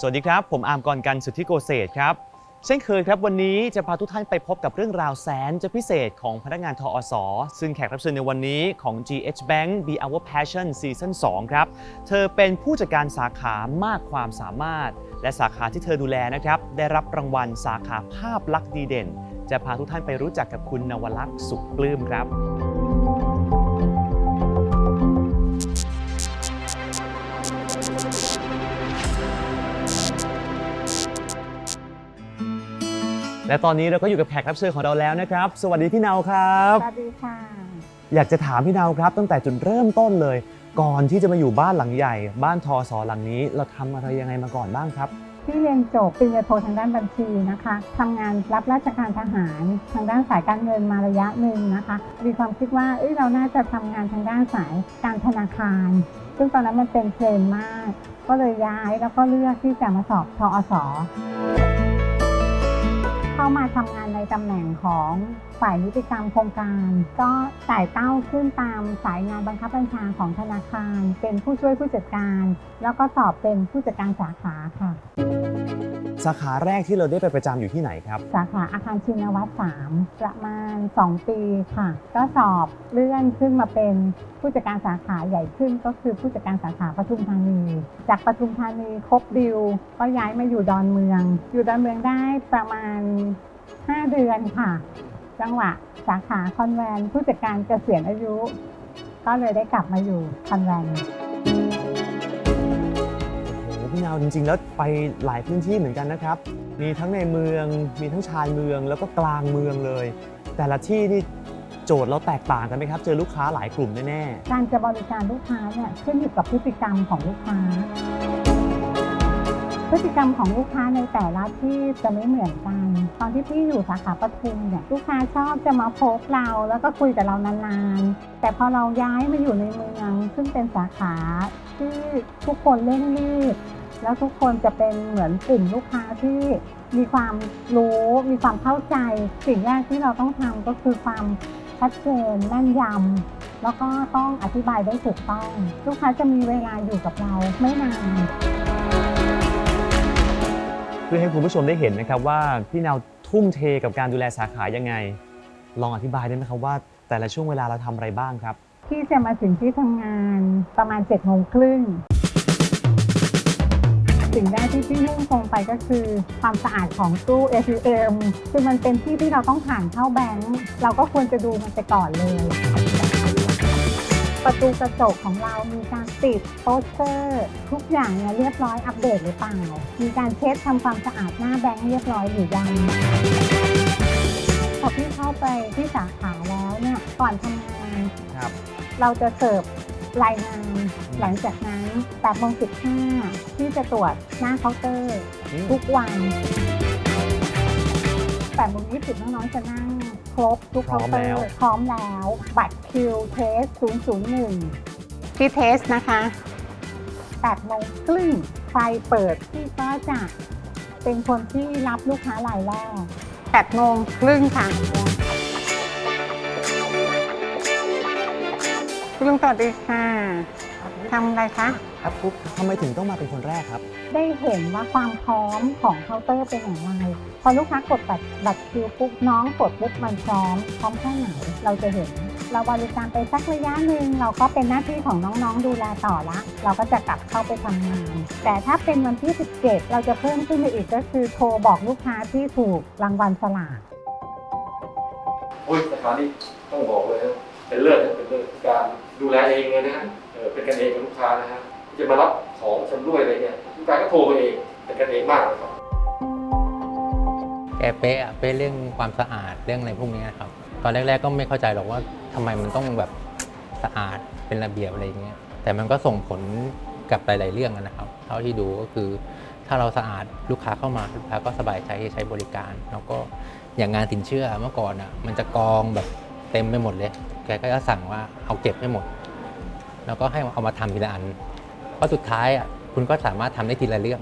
สวัสดีครับ ผมอาร์มกรกันสุทธิโกเศษครับ เช่นเคยครับวันนี้จะพาทุกท่านไปพบกับเรื่องราวแสนจะพิเศษของพนักงานทอสซึ่งแขกรับเชิญในวันนี้ของ GH Bank Be Our Passion Season 2 ครับ เธอเป็นผู้จัดการสาขามากความสามารถ และสาขาที่เธอดูแลนะครับ ได้รับรางวัลสาขาภาพลักษณ์ดีเด่น จะพาทุกท่านไปรู้จักกับคุณนวลักษณ์สุขปลื้มครับ และตอนนี้เราก็อยู่กับแขกรับเชิญของเราแล้วนะครับ สวัสดีพี่เนาครับ สวัสดีค่ะ อยากจะถามพี่เนาครับ ตั้งแต่จุดเริ่มต้นเลย ก่อนที่จะมาอยู่บ้านหลังใหญ่ บ้านทอสอหลังนี้ เราทำอะไรยังไงมาก่อนบ้างครับที่เรียนจบปริญญาโททางด้านบัญชีนะคะทำงานรับราชการทหารทางด้านสายการเงินมาระยะหนึ่งนะคะ มีความคิดว่าเอ้ยเราน่าจะทำงานทางด้านสายการธนาคาร ซึ่งตอนนั้นมันเป็นเทรนด์มาก ก็เลยย้ายแล้วก็เลือกที่จะมาสอบทอส เข้ามาทำงานในตำแหน่งของฝ่ายนิติกรรมโครงการ ก็ไต่เต้าขึ้นตามสายงานบังคับบัญชาของธนาคาร เป็นผู้ช่วยผู้จัดการ แล้วก็สอบเป็นผู้จัดการสาขาค่ะ สาขาแรกที่เราได้ไปประจำอยู่ที่ไหนครับ สาขาอาคารชินวัตร3ประมาณ 2 ปีค่ะ ก็สอบเลื่อนขึ้นมาเป็นผู้จัดการสาขาใหญ่ขึ้น ก็คือผู้จัดการสาขาปทุมธานี จากปทุมธานีครบดิว ก็ย้ายมาอยู่ดอนเมือง อยู่ดอนเมืองได้ประมาณ 5 เดือนค่ะ จังหวะสาขาคอนแวนต์ผู้จัดการเกษียณอายุ ก็เลยได้กลับมาอยู่คอนแวนต์ พี่เนาจริง ๆ แล้วไปหลายพื้นที่เหมือนกันนะครับ มีทั้งในเมือง มีทั้งชานเมือง แล้วก็กลางเมืองเลย แต่ละที่นี่โจทย์เราแตกต่างกันไหมครับ เจอลูกค้าหลายกลุ่มแน่การจะบริการลูกค้าเนี่ยขึ้นอยู่กับพฤติกรรมของลูกค้า พฤติกรรมของลูกค้าในแต่ละที่จะไม่เหมือนกัน ตอนที่พี่อยู่สาขาปทุมเนี่ยลูกค้าชอบจะมาพบเราแล้วก็คุยกับเรานานๆ แต่พอเราย้ายมาอยู่ในเมือง ซึ่งเป็นสาขาที่ทุกคนเร่งรีบ แล้วทุกคนจะเป็นเหมือนกลุ่มลูกค้าที่มีความรู้มีความเข้าใจ สิ่งแรกที่เราต้องทำก็คือความชัดเจนแม่นยำแล้วก็ต้องอธิบายได้ถูกต้อง ลูกค้าจะมีเวลาอยู่กับเราไม่นานๆเพื่อให้คุณผู้ชมได้เห็นนะครับว่าพี่เนาทุ่มเทกับการดูแลสาขายังไง ลองอธิบายได้ไหมครับว่า แต่ละช่วงเวลาเราทำอะไรบ้างครับ ที่จะมาถึงที่ทำงานประมาณ7จ็ดโมงครึ่ง สิ่งแรกที่พี่มุ่งตรงไปก็คือ ความสะอาดของตู้ ATM คือมันเป็นที่ที่เราต้องผ่านเข้าแบงก์เราก็ควรจะดูมันไปก่อนเลย ประตูกระจกของเรามีการติดโปสเตอร์ ทุกอย่างเนี่ยเรียบร้อยอัปเดตหรือเปล่า มีการเช็ดทำความสะอาดหน้าแบงก์เรียบร้อยหรือยังพอพี่เข้าไปที่สาขาแล้วเนี่ยก่อนทำงานครับเราจะเสิร์ฟ รายงาน หลังจากนั้น8โมง15ที่จะตรวจหน้าเคาน์เตอร์ทุกวัน8โมง20น้องๆจะนั่งครบทุกเคาน์เตอร์ พร้อมแล้ว บัตรคิวเทส 001 ที่เทสนะคะ8โมงครึ่งใครเปิดที่ก็จะเป็นคนที่รับลูกค้ารายแรก8โมงครึ่งค่ะ คุณลุงสวัสดีค่ะทำอะไรคะครับปุ๊บทำไมถึงต้องมาเป็นคนแรกครับ ได้เห็นว่าความพร้อมของเคาน์เตอร์เป็นอย่างไรพอลูกค้ากดบัตรบัตรคิวปุ๊บน้องกดปุ๊บมันพร้อมพร้อมแค่ไหนเราจะเห็น เราบริการไปสักระยะหนึ่งเราก็เป็นหน้าที่ของน้องๆดูแลต่อละ เราก็จะกลับเข้าไปทำงาน แต่ถ้าเป็นวันที่ 17 เราจะเพิ่มขึ้นไปอีกก็คือโทรบอกลูกค้าที่ถูกรางวัลสลากโอ้ยสถานีต้องบอกเลยนะเป็นเลิศนะเป็นเลิศการ ดูแลเองเลยนะฮะเออเป็นกันเองกับลูกค้านะฮะจะมารับของชำร่วยอะไรเนี่ยลูกค้าก็โทรมาเองเป็นกันเองมากเลยครับแกเป๊ะอะเป๊ะเรื่องความสะอาดเรื่องอะไรพวกนี้นะครับ ตอนแรก ๆ ก็ไม่เข้าใจหรอกว่าทำไมมันต้องแบบสะอาดเป็นระเบียบอะไรอย่างเงี้ยแต่มันก็ส่งผลกับหลาย ๆ เรื่องอะนะครับ เท่าที่ดูก็คือ ถ้าเราสะอาดลูกค้าเข้ามาลูกค้าก็สบายใจที่ใช้บริการ แล้วก็อย่างงานสินเชื่อเมื่อก่อนอะมันจะกองแบบ เต็มไปหมดเลย แกก็จะสั่งว่าเอาเก็บให้หมด แล้วก็ให้เอามาทำทีละอัน เพราะสุดท้ายอะคุณก็สามารถทำได้ทีละเรื่อง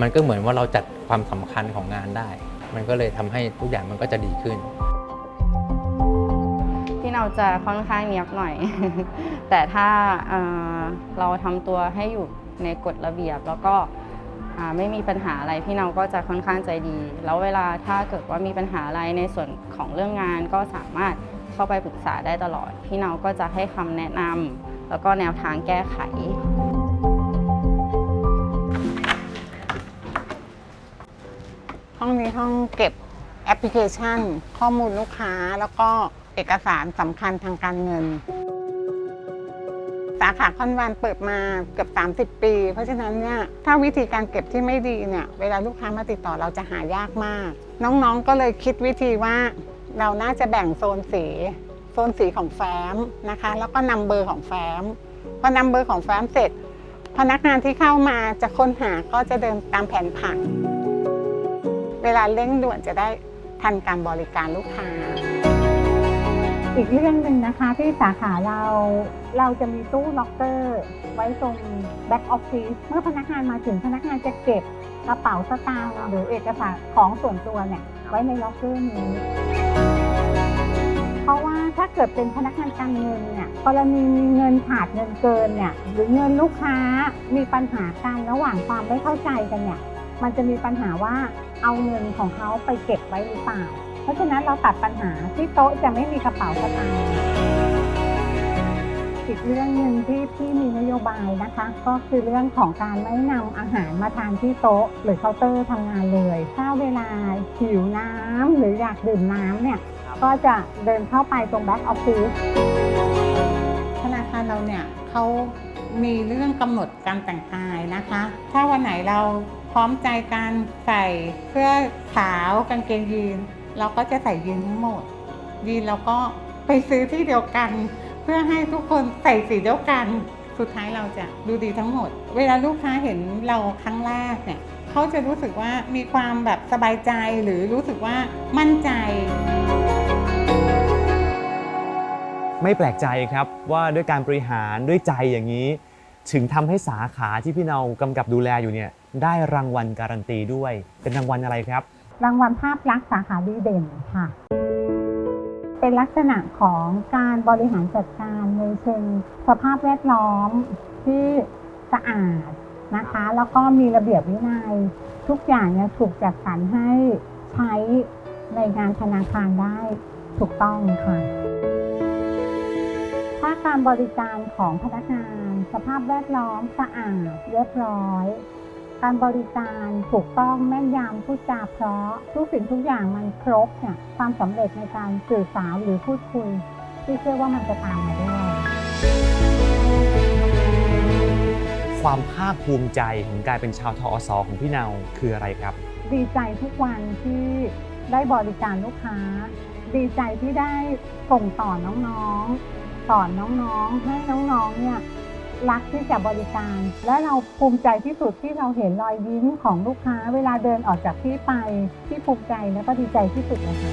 มันก็เหมือนว่าเราจัดความสำคัญของงานได้ มันก็เลยทำให้ทุกอย่างมันก็จะดีขึ้นที่เราจะค่อนข้างเนียบหน่อย แต่ถ้าเอ่อเราทำตัวให้อยู่ในกฎระเบียบ แล้วก็ไม่มีปัญหาอะไรพี่เนาก็จะค่อนข้างใจดี แล้วเวลาถ้าเกิดว่ามีปัญหาอะไรในส่วนของเรื่องงานก็สามารถ เข้าไปปรึกษาได้ตลอด พี่เนาก็จะให้คำแนะนำแล้วก็แนวทางแก้ไข ห้องนี้ห้องเก็บแอปพลิเคชัน ข้อมูลลูกค้าแล้วก็เอกสารสำคัญทางการเงิน สาขาคอนวันเปิดมาเกือบ30 ปี เพราะฉะนั้นเนี่ยถ้าวิธีการเก็บที่ไม่ดีเนี่ยเวลาลูกค้ามาติดต่อเราจะหายากมาก น้องๆก็เลยคิดวิธีว่า เราน่าจะแบ่งโซนสี โซนสีของแฟ้มนะคะ แล้วก็นำเบอร์ของแฟ้มพอนำเบอร์ของแฟ้มเสร็จ พนักงานที่เข้ามาจะค้นหาก็จะเดินตามแผนผัง เวลาเร่งด่วนจะได้ทันการบริการลูกค้า อีกเรื่องหนึ่งนะคะที่สาขาเราเราจะมีตู้ล็อกเกอร์ ไว้ตรงแบ็กออฟฟิศเมื่อพนักงานมาถึงพนักงานจะเก็บ กระเป๋าสตางค์หรือเอกสารของส่วนตัวเนี่ยไว้ในล็อกเกอร์นี้ เพราะว่าถ้าเกิดเป็นพนักงานการเงินเนี่ยกรณีมีเงินขาดเงินเกินเนี่ยหรือเงินลูกค้ามีปัญหากันระหว่างความไม่เข้าใจกันเนี่ยมันจะมีปัญหาว่าเอาเงินของเขาไปเก็บไว้หรือเปล่า เพราะฉะนั้นเราตัดปัญหาที่โต๊ะจะไม่มีกระเป๋าสตางค์ อีกเรื่องหนึ่งที่พี่มีนโยบายนะคะ ก็คือเรื่องของการไม่นำอาหารมาทานที่โต๊ะ หรือเคาน์เตอร์ทำงานเลย ถ้าเวลาหิวน้ำหรืออยากดื่มน้ำเนี่ยก็จะเดินเข้าไปตรงแบ็กออฟฟิศธนาคารเราเนี่ยเขามีเรื่องกำหนดการแต่งกายนะคะ ถ้าวันไหนเราพร้อมใจการใส่เสื้อขาวกางเกงยีน เราก็จะใส่ยีนทั้งหมดยีนเราก็ไปซื้อที่เดียวกัน เพื่อให้ทุกคนใส่สีเดียวกัน สุดท้ายเราจะดูดีทั้งหมด เวลาลูกค้าเห็นเราครั้งแรกเนี่ยเขาจะรู้สึกว่ามีความแบบสบายใจหรือรู้สึกว่ามั่นใจ ไม่แปลกใจครับว่าด้วยการบริหารด้วยใจอย่างนี้ ถึงทำให้สาขาที่พี่เนากำกับดูแลอยู่เนี่ยได้รางวัลการันตีด้วย เป็นรางวัลอะไรครับ รางวัลภาพลักษณ์สาขาดีเด่นค่ะ เป็นลักษณะของการบริหารจัดการในเชิงสภาพแวดล้อมที่สะอาดนะคะ แล้วก็มีระเบียบวินัย ทุกอย่างเนี่ยถูกจัดสรรให้ใช้ในงานธนาคารได้ถูกต้องค่ะ ถ้าการบริการของพนักงาน สภาพแวดล้อมสะอาดเรียบร้อย การบริการถูกต้องแม่นยำพูดจาเพราะทุกสิ่งทุกอย่างมันครบเนี่ยความสำเร็จในการสื่อสารหรือพูดคุยที่เชื่อว่ามันจะตามมาด้วยความภาคภูมิใจของการเป็นชาวทอสของพี่เนาคืออะไรครับ ดีใจทุกวันที่ได้บริการลูกค้า ดีใจที่ได้ส่งต่อน้องๆสอนน้องๆให้น้องๆเนี่ย รักที่จะบริการ และเราภูมิใจที่สุดที่เราเห็นรอยยิ้มของลูกค้า เวลาเดินออกจากที่ไปที่ภูมิใจและก็ดีใจที่สุดเลยค่ะ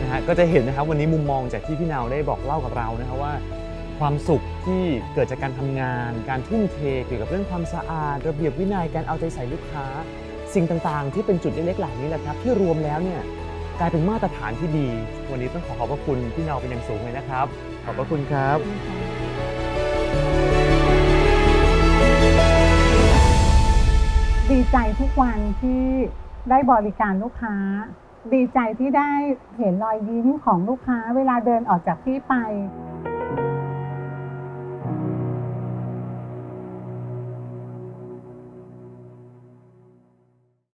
นะฮะก็จะเห็นนะครับวันนี้มุมมองจากที่พี่นาวได้บอกเล่ากับเรานะครับว่า ความสุขที่เกิดจากการทำงาน การทุ่มเทเกี่ยวกับเรื่องความสะอาด ระเบียบวินัยการเอาใจใส่ลูกค้า สิ่งต่างๆ ที่เป็นจุดเล็กๆเหล่านี้แหละครับที่รวมแล้วเนี่ย กลายเป็นมาตรฐานที่ดี วันนี้ต้องขอขอบพระคุณพี่เนาเป็นอย่างสูงเลยนะครับ ขอบพระคุณครับ ดีใจทุกวันที่ได้บริการลูกค้า ดีใจที่ได้เห็นรอยยิ้มของลูกค้า เวลาเดินออกจากที่ไป